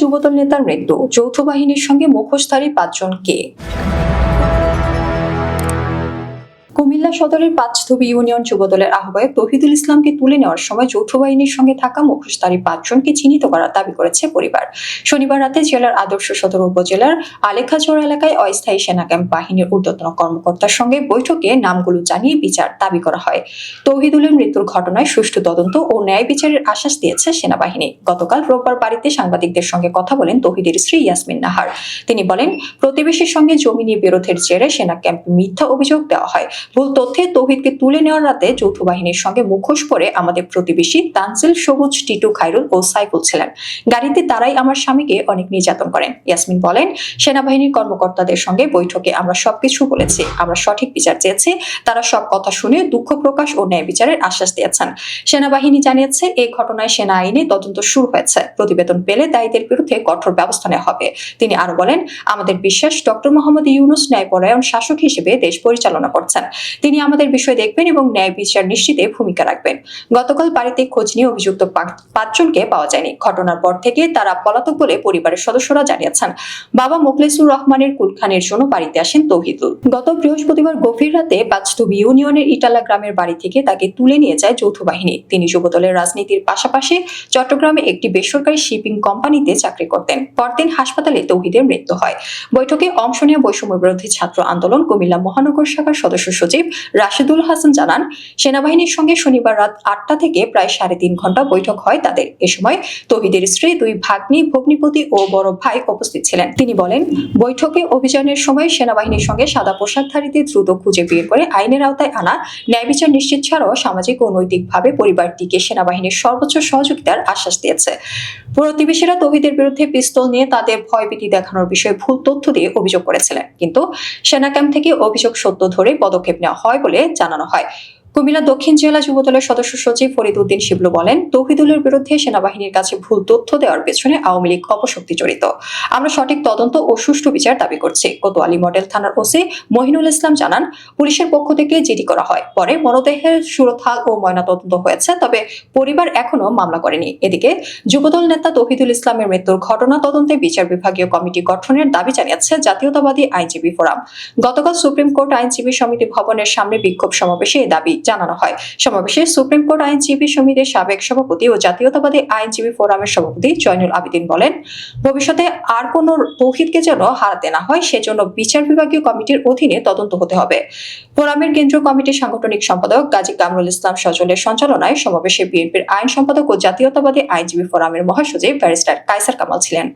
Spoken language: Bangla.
যুবদল নেতার মৃত্যু। যৌথ বাহিনীর সঙ্গে মুখোশধারী পাঁচজন কে কুমিল্লা সদরের পাঁচধবি ইউনিয়ন যুবদলের আহ্বায়ক তহিদুল ইসলামকে তুলে নেওয়ার সময় যৌথ বাহিনীর সঙ্গে থাকা মুখোশধারী পাঁচজনকে চিহ্নিত করার দাবি করেছে পরিবার। শনিবার রাতে জেলার আদর্শ সদর উপজেলার আলেখাচোড় এলাকায় অস্থায়ী সেনা ক্যাম্প বাহিনীর ঊর্ধ্বতন কর্মকর্তার সঙ্গে বৈঠকে নামগুলো জানিয়ে বিচার দাবি করা হয়। তৌহিদুলের মৃত্যুর ঘটনায় সুষ্ঠু তদন্ত ও ন্যায় বিচারের আশ্বাস দিয়েছে সেনাবাহিনী। গতকাল রোববার বাড়িতে সাংবাদিকদের সঙ্গে কথা বলেন তৌহিদের স্ত্রী ইয়াসমিন নাহার। তিনি বলেন, প্রতিবেশীর সঙ্গে জমি নিয়ে বিরোধের জেরে সেনা ক্যাম্প মিথ্যা অভিযোগ দেওয়া হয়। ভুল তথ্যে তৌহিদকে তুলে নেওয়ার রাতে যৌথ বাহিনীর সঙ্গে মুখোশ পরে আমাদের প্রতিবেশী তানজিল, সবুজ, টিটু খাইরুল ও সাইফুল ছিলেন। গাড়িতে তারাই আমার স্বামীকে অনেক নির্যাতন করেন। ইয়াসমিন বলেন, সেনাবাহিনীর কর্মকর্তাদের সঙ্গে বৈঠকে আমরা সবকিছু বলেছি। আমরা সঠিক বিচার চেয়েছি। তারা সব কথা শুনে দুঃখ প্রকাশ ও ন্যায় বিচারের আশ্বাস দিয়েছেন। সেনাবাহিনী জানিয়েছে এই ঘটনায় সেনা আইনে তদন্ত শুরু হয়েছে। প্রতিবেদন পেলে দায়ীদের বিরুদ্ধে কঠোর ব্যবস্থা নেওয়া হবে। তিনি আরও বলেন, আমাদের বিশ্বাস ডক্টর মোহাম্মদ ইউনুস ন্যায়পরায়ণ শাসক হিসেবে দেশ পরিচালনা করছেন। তিনি আমাদের বিষয় দেখবেন এবং ন্যায় বিচার নিশ্চিতে ভূমিকা রাখবেন। গতকাল বাড়িতে খোঁজ নিয়ে অভিযুক্ত পাঁচজনকে পাওয়া যায়নি। ঘটনার পর থেকে তারা পলাতক বলে পরিবারের সদস্যরা জানিয়েছেন। বাবা মোখলেসুর রহমানের কুলখানের জন্য বাড়িতে আসেন তৌহিদুল। গত বৃহস্পতিবার গভীর রাতে পাঁচতবি ইউনিয়নের ইটালা গ্রামের বাড়ি থেকে তাকে তুলে নিয়ে যায় যৌথ বাহিনী। তিনি যুবদলের রাজনীতির পাশাপাশি চট্টগ্রামে একটি বেসরকারি শিপিং কোম্পানিতে চাকরি করতেন। পরদিন হাসপাতালে তৌহিদের মৃত্যু হয়। বৈঠকে অংশ নিয়ে বৈষম্য বিরোধী ছাত্র আন্দোলন। কুমিল্লা মহানগর শাখার সদস্য সচিব রাশেদুল হাসান জানান, সেনাবাহিনীর সঙ্গে শনিবার রাত আটটা থেকে প্রায় সাড়ে তিন ঘণ্টা বৈঠক হয় তাদের। এ সময় তহিদের স্ত্রী, দুই ভাগ্নি, ভগ্নিপতি ও বড় ভাই উপস্থিত ছিলেন। তিনি বলেন, বৈঠকে অভিযানের সময় সেনাবাহিনীর সঙ্গে সাদা পোশাকধারীদের দ্রুত খুঁজে বের করে আইনের আওতায় আনা, ন্যায় বিচার নিশ্চিত ছাড়াও সামাজিক ও নৈতিকভাবে পরিবারটিকে সেনাবাহিনীর সর্বোচ্চ সহযোগিতার আশ্বাস দিয়েছে। প্রতিবেশীরা তহিদের বিরুদ্ধে পিস্তল নিয়ে তাদের ভয়ভীতি দেখানোর বিষয়ে ভুল তথ্য দিয়ে অভিযোগ করেছিলেন। কিন্তু সেনা ক্যাম্প থেকে অভিযোগ সত্য ধরে পদক্ষেপ নেওয়া হয়। বলে জানানো হয়। কুমিল্লা দক্ষিণ জেলা যুবদলের সদস্য সচিব ফরিদ উদ্দিন শিবলু বলেন, তৌহিদুলের বিরুদ্ধে সেনাবাহিনীর কাছে ভুল তথ্য দেওয়ার পেছনে আওয়ামী লীগ অপশক্তি জড়িত আমরা সঠিক তদন্ত ও সুষ্ঠু বিচার দাবি করছি, কোতোয়ালি মডেল থানার ওসি মহিনুল ইসলাম জানান, পুলিশের পক্ষ থেকে জিডি করা হয়। পরে মরদেহের সুরথাল ও ময়নাতদন্ত হয়েছে, তবে পরিবার এখনও মামলা করেনি। এদিকে যুবদল নেতা তৌহিদুল ইসলামের মৃত্যুর ঘটনা তদন্তে বিচার বিভাগীয় কমিটি গঠনের দাবি জানিয়েছে জাতীয়তাবাদী আইনজীবী ফোরাম। গতকাল সুপ্রিম কোর্ট আইনজীবী সমিতি ভবনের সামনে বিক্ষোভ সমাবেশে এই দাবি জানানো হয়। সমাবেশে সুপ্রিম কোর্ট আইনজীবী সমিতির সাবেক সভাপতি ও জাতীয়তাবাদী আইনজীবী ফোরামের সভাপতি জয়নুল আবেদিন বলেন, ভবিষ্যতে আর কোনো তৌহিদকে যেন হারাতে না হয়, সেজন্য বিচার বিভাগীয় কমিটির অধীনে তদন্ত হতে হবে। ফোরামের কেন্দ্রীয় কমিটির সাংগঠনিক সম্পাদক গাজী কামরুল ইসলাম সজলের সঞ্চালনায় সমাবেশে বিএনপির আইন সম্পাদক ও জাতীয়তাবাদী আইনজীবী ফোরামের মহাসচিব ব্যারিস্টার কাইসার কামাল ছিলেন।